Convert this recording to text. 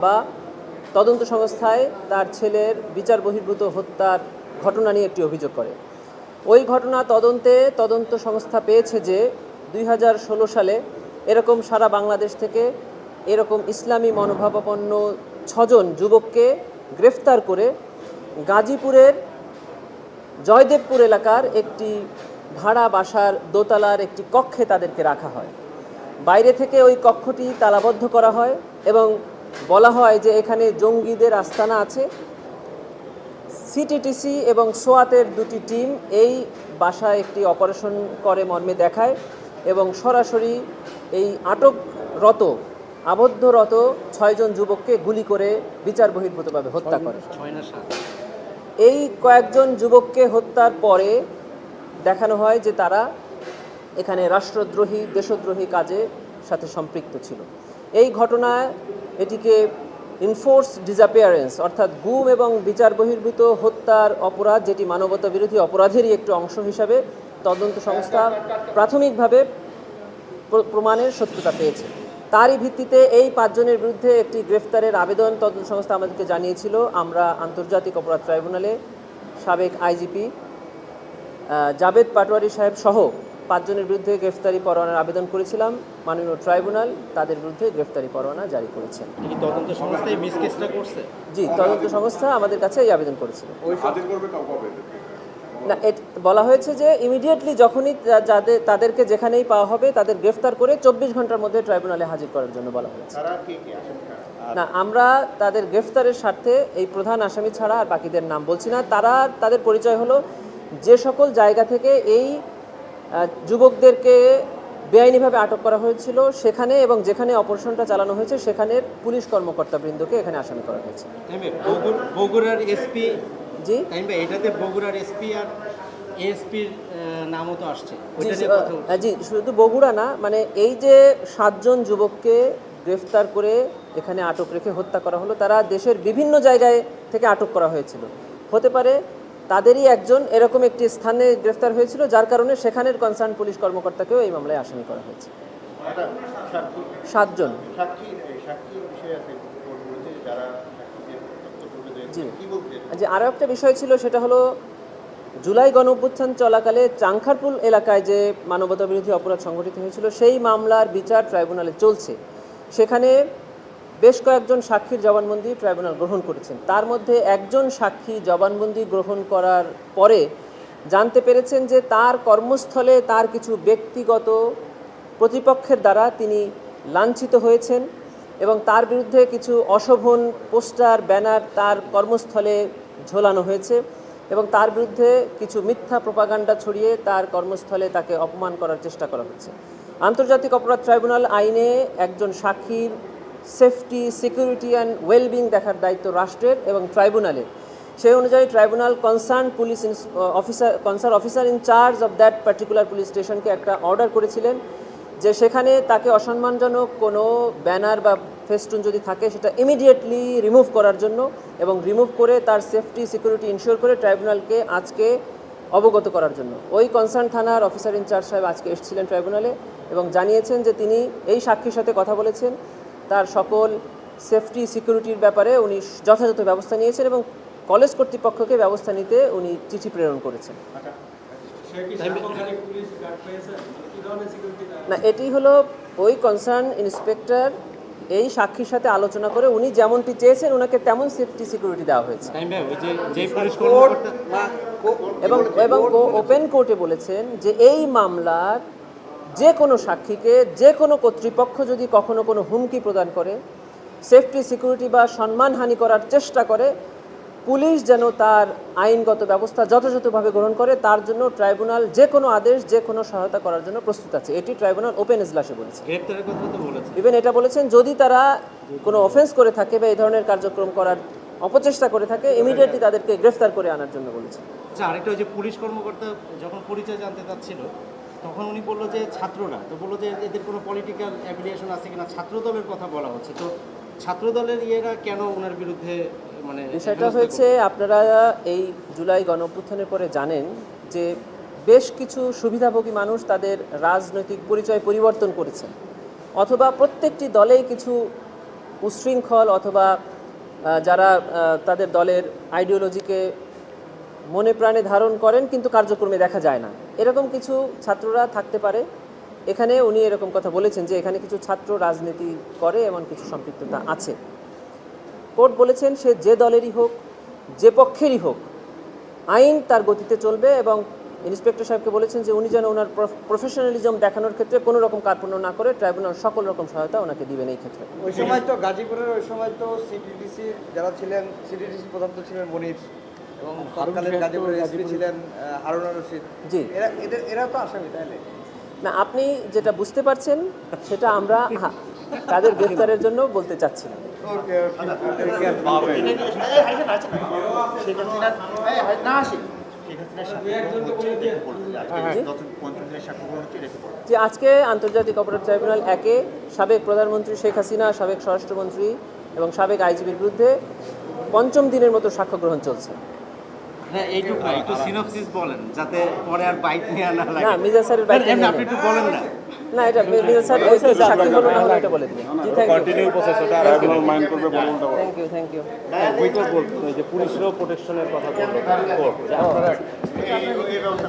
বা তদন্ত সংস্থায় তার ছেলের বিচার বহির্ভূত হত্যার ঘটনা নিয়ে একটি অভিযোগ করে। ওই ঘটনা তদন্তে তদন্ত সংস্থা পেয়েছে যে দুই হাজার ষোলো সালে এরকম সারা বাংলাদেশ থেকে এরকম ইসলামী মনোভাবাপন্ন ছজন যুবককে গ্রেফতার করে গাজীপুরের জয়দেবপুর এলাকার একটি ভাড়া বাসার দোতলার একটি কক্ষে তাদেরকে রাখা হয়। বাইরে থেকে ওই কক্ষটি তালাবদ্ধ করা হয় এবং বলা হয় যে এখানে জঙ্গিদের আস্তানা আছে। সিটিটিসি এবং সোয়াতের দুটি টিম এই বাসায় একটি অপারেশন করে মর্মে দেখায় এবং সরাসরি এই আটকরত আবদ্ধরত ছয়জন যুবককে গুলি করে বিচার বহির্ভূতভাবে হত্যা করে। এই কয়েকজন যুবককে হত্যার পরে দেখানো হয় যে তারা এখানে রাষ্ট্রদ্রোহী দেশদ্রোহী কাজে সাথে সম্পৃক্ত ছিল। এই ঘটনায় এটিকে ইনফোর্স ডিসঅ্যাপিয়ারেন্স অর্থাৎ গুম এবং বিচার বহির্ভূত হত্যার অপরাধ, যেটি মানবতা বিরোধী অপরাধেরই একটি অংশ হিসাবে তদন্ত সংস্থা প্রাথমিকভাবে প্রমাণের সত্যতা পেয়েছে। তারই ভিত্তিতে এই পাঁচজনের বিরুদ্ধে একটি গ্রেফতারের আবেদন তদন্ত সংস্থা আমাদেরকে জানিয়েছিল। আমরা আন্তর্জাতিক অপরাধ ট্রাইব্যুনালে সাবেক আইজিপি জাভেদ পাটোয়ারি সাহেব সহ পাঁচজনের বিরুদ্ধে গ্রেফতারি পরোয়ানার আবেদন করেছিলাম। মাননীয় ট্রাইব্যুনাল তাদের বিরুদ্ধে গ্রেফতারি পরোয়ানা জারি করেছেন। তদন্ত সংস্থা মিস কেসটা করছে? জি তদন্ত সংস্থা আমাদের কাছে এই আবেদন করেছিল। না বলা হয়েছে যে ইমিডিয়েটলি যখনই যাদের তাদেরকে যেখানেই পাওয়া হবে তাদের গ্রেফতার করে চব্বিশ ঘণ্টার মধ্যে ট্রাইব্যুনালে হাজির করার জন্য বলা হয়েছে। না আমরা তাদের গ্রেফতারের স্বার্থে এই প্রধান আসামি ছাড়া আর বাকিদের নাম বলছি না। তারা তাদের পরিচয় হলো যে সকল জায়গা থেকে এই যুবকদেরকে বেআইনিভাবে আটক করা হয়েছিল সেখানে এবং যেখানে অপারেশনটা চালানো হয়েছে সেখানে পুলিশ কর্মকর্তাবৃন্দকে এখানে আসামি করা হয়েছে। বগুড়ার এসপি জি? এটাতে বগুড়ার এসপি আর এসপির নামও তো আসছে। জি, শুধু বগুড়া না মানে এই যে সাতজন যুবককে গ্রেফতার করে এখানে আটক রেখে হত্যা করা হলো তারা দেশের বিভিন্ন জায়গায় থেকে আটক করা হয়েছিল। হতে পারে তাদেরই একজন এরকম একটি স্থানে গ্রেফতার হয়েছিল যার কারণে সেখানের কনসার্ন পুলিশ কর্মকর্তাকেও এই মামলায় আসামি করা হয়েছে। সাতজন। জি। যে আরও একটা বিষয় ছিল সেটা হলো জুলাই গণ অভ্যুত্থান চলাকালে চাংখারপুল এলাকায় যে মানবতা বিরোধী অপরাধ সংঘটিত হয়েছিল সেই মামলার বিচার ট্রাইব্যুনালে চলছে। সেখানে বেশ কয়েকজন সাক্ষীর জবানবন্দি ট্রাইব্যুনাল গ্রহণ করেছেন। তার মধ্যে একজন সাক্ষী জবানবন্দি গ্রহণ করার পরে জানতে পেরেছেন যে তার কর্মস্থলে তার কিছু ব্যক্তিগত প্রতিপক্ষের দ্বারা তিনি লাঞ্ছিত হয়েছেন এবং তার বিরুদ্ধে কিছু অশোভন পোস্টার, ব্যানার তার কর্মস্থলে ঝোলানো হয়েছে এবং তার বিরুদ্ধে কিছু মিথ্যা প্রপাগান্ডা ছড়িয়ে তার কর্মস্থলে তাকে অপমান করার চেষ্টা করা হচ্ছে। আন্তর্জাতিক অপরাধ ট্রাইব্যুনাল আইনে একজন সাক্ষীর সেফটি, সিকিউরিটি অ্যান্ড ওয়েলবিং দেখার দায়িত্ব রাষ্ট্রের এবং ট্রাইব্যুনালের। সেই অনুযায়ী tribunal concern police officer concern officer in charge of that particular police স্টেশনকে একটা অর্ডার করেছিলেন যে সেখানে তাকে অসম্মানজনক কোনো ব্যানার বা ফেস্টুন যদি থাকে সেটা ইমিডিয়েটলি রিমুভ করার জন্য এবং রিমুভ করে তার সেফটি, সিকিউরিটি ইনশিওর করে ট্রাইব্যুনালকে আজকে অবগত করার জন্য। ওই কনসার্ন থানার অফিসার ইনচার্জ সাহেব আজকে এসেছিলেন ট্রাইব্যুনালে এবং জানিয়েছেন যে তিনি এই সাক্ষীর সাথে কথা বলেছেন। তার সকল সেফটি সিকিউরিটির ব্যাপারে উনি যথাযথ ব্যবস্থা নিয়েছেন এবং কলেজ কর্তৃপক্ষকে ব্যবস্থা নিতে উনি চিঠি প্রেরণ করেছেন। না এটি হলো ওই কনসার্ন ইন্সপেক্টর এই সাক্ষীর সাথে আলোচনা করে উনি যেমনটি চেয়েছেন ওনাকে তেমন সেফটি সিকিউরিটি দেওয়া হয়েছে। এবং এবং ওপেন কোর্টে বলেছেন যে এই মামলার যে কোনো সাক্ষীকে যে কোনো কর্তৃপক্ষ যদি কখনো কোনো হুমকি প্রদান করে সেফটি সিকিউরিটি বা সম্মানহানি করার চেষ্টা করে পুলিশ যেন তার আইনগত ব্যবস্থা যথাযথভাবে গ্রহণ করে তার জন্য ট্রাইব্যুনাল যে কোনো আদেশ যে কোনো সহায়তা করার জন্য প্রস্তুত আছে। এটি ট্রাইব্যুনাল ওপেন এজলাসে বলেছে। ইভেন এটা বলেছেন যদি তারা কোনো অফেন্স করে থাকে বা এই ধরনের কার্যক্রম করার অপচেষ্টা করে থাকে ইমিডিয়েটলি তাদেরকে গ্রেফতার করে আনার জন্য বলেছে। আচ্ছা আরেকটা যে পুলিশ কর্মকর্তা যখন পরিচয় জানতে চাচ্ছিল তখন উনি বলল যে ছাত্ররা তো বলল যে এদের কোনো পলিটিক্যাল অ্যাফিলিয়েশন আছে কিনা ছাত্র দলের কথা বলা হচ্ছে। তো ছাত্র দলের ইয়েরা কেন ওনার বিরুদ্ধে মানে বিষয়টা হয়েছে আপনারা এই জুলাই গণঅভ্যুত্থানের পরে জানেন যে বেশ কিছু সুবিধাভোগী মানুষ তাদের রাজনৈতিক পরিচয় পরিবর্তন করেছেন। অথবা প্রত্যেকটি দলেই কিছু উশৃঙ্খল অথবা যারা তাদের দলের আইডিওলজিকে মনে প্রাণে ধারণ করেন, কিন্তু কার্যক্রমে দেখা যায় না। এরকম কিছু ছাত্ররা থাকতে পারে। এখানে উনি এরকম কথা বলেছেন যে এখানে কিছু ছাত্র রাজনীতি করে, এমন কিছু সম্পৃক্ততা আছে। কোর্ট বলেছেন সে যে দলেরই হোক, যে পক্ষেরই হোক, আইন তার গতিতে চলবে এবং ইন্সপেক্টর সাহেবকে বলেছেন যে উনি যেন ওনার প্রফেশনালিজম দেখানোর ক্ষেত্রে কোনো রকম কার্পণ্য না করে ট্রাইব্যুনাল সকল রকম সহায়তা ওনাকে দিবেন এই ক্ষেত্রে। ওই সময় তো গাজীপুরের ওই সময় তো সিটিডিসি যারা ছিলেন সিটিডিসি প্রধান ছিলেন মনির। এবং তৎকালীন গাজীপুরের এসপি ছিলেন হারুনা রশিদ। জি। এরা এদের এরা তো আসামি তাইলে না? আপনি যেটা বুঝতে পারছেন সেটা আমরা তাদের গ্রেফতারের জন্য বলতে চাচ্ছি না যে আজকে আন্তর্জাতিক অপরাধ ট্রাইব্যুনাল একে সাবেক প্রধানমন্ত্রী শেখ হাসিনা সাবেক স্বরাষ্ট্রমন্ত্রী এবং সাবেক আইজিবির বিরুদ্ধে পঞ্চম দিনের মতো সাক্ষ্য গ্রহণ চলছে। হ্যাঁ এইটুকু না, একটু সিনপসিস বলেন যাতে পরে আর বাইক নিয়ে না লাগে। না মির্জা স্যারের বাইক এমনি আপনি একটু বলেন না। না এটা স্যার ওই স্যার সাক্ষী বলুন না হলে এটা বলে দিবেন জি থ্যাংক ইউ কন্টিনিউ প্রসেস ওটা ট্রাইব্যুনাল মাইন্ড করবে বলুন থ্যাংক ইউ থ্যাংক ইউ ওইটা বলতো যে পুলিশেরও প্রোটেকশনের কথা বলল যে আপনারা এই এই ব্যবস্থা